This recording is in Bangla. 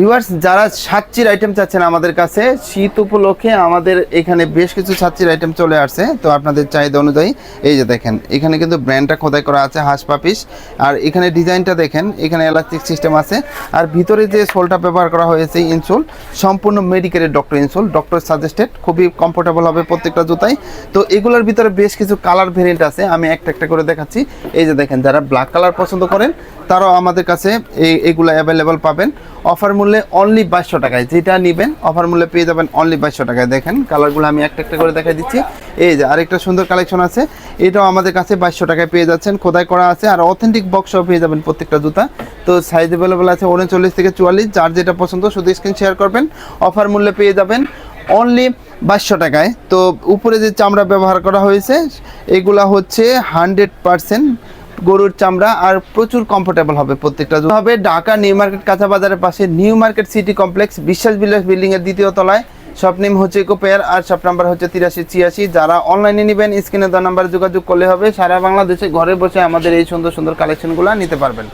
ভিউয়ার্স যারা সাতচির আইটেম চাচ্ছেন আমাদের কাছে, শীত উপলক্ষে আমাদের এখানে বেশ কিছু সাতচির আইটেম চলে আসছে। তো আপনাদের চাহিদা অনুযায়ী, এই যে দেখেন, এখানে কিন্তু ব্র্যান্ডটা খোদাই করা আছে, হাঁস পাপিস আর এখানে ডিজাইনটা দেখেন, এখানে এলাস্টিক সিস্টেম আছে। আর ভিতরে যে সোলটা ব্যবহার করা হয়েছে ইনসোল সম্পূর্ণ মেডিকেলের ডক্টর ইনসোল ডক্টর সাজেস্টেড খুবই কমফোর্টেবল হবে প্রত্যেকটা জুতাই। তো এগুলোর ভিতরে বেশ কিছু কালার ভেরিয়েন্ট আছে, আমি একটা একটা করে দেখাচ্ছি। এই যে দেখেন, যারা ব্ল্যাক কালার পছন্দ করেন, তারাও আমাদের কাছে এই এগুলো অ্যাভেলেবল পাবেন। অফার মূল্যে অনলি বাইশশো টাকায়। যেটা নেবেন অফার মূল্যে পেয়ে যাবেন অনলি বাইশশো টাকায়। দেখেন কালারগুলো আমি একটা একটা করে দেখাই দিচ্ছি। এই যে আরেকটা সুন্দর কালেকশন আছে। এটাও আমাদের কাছে বাইশশো টাকায় পেয়ে যাচ্ছেন। খোদাই করা আছে। আর অথেন্টিক বক্সও পেয়ে যাবেন প্রত্যেকটা জুতা। তো সাইজ অ্যাভেলেবেল আছে উনচল্লিশ থেকে চুয়াল্লিশ। যার যেটা পছন্দ, শুধু স্ক্রিন শেয়ার করবেন। অফার মূল্যে পেয়ে যাবেন অনলি বাইশশো টাকায়। তো উপরে যে চামড়া ব্যবহার করা হয়েছে, এগুলা হচ্ছে হান্ড্রেড পারসেন্ট গরুর চামড়া আর প্রচুর কমফোর্টেবল হবে প্রত্যেকটা হবে ঢাকা নিউ মার্কেট কাঁচা বাজারের পাশে নিউ মার্কেট সিটি কমপ্লেক্স, বিশ্বাস বিলাস বিল্ডিং এর দ্বিতীয় তলায়। শপ নেম হচ্ছে ইকোপেয়ার আর শপ নাম্বার হচ্ছে তিরাশি ছিয়াশি। যারা অনলাইনে নেবেন স্ক্রিনে দেওয়া নাম্বারে যোগাযোগ করলে হবে। সারা বাংলাদেশে ঘরে বসে আমাদের এই সুন্দর সুন্দর কালেকশনগুলো নিতে পারবেন।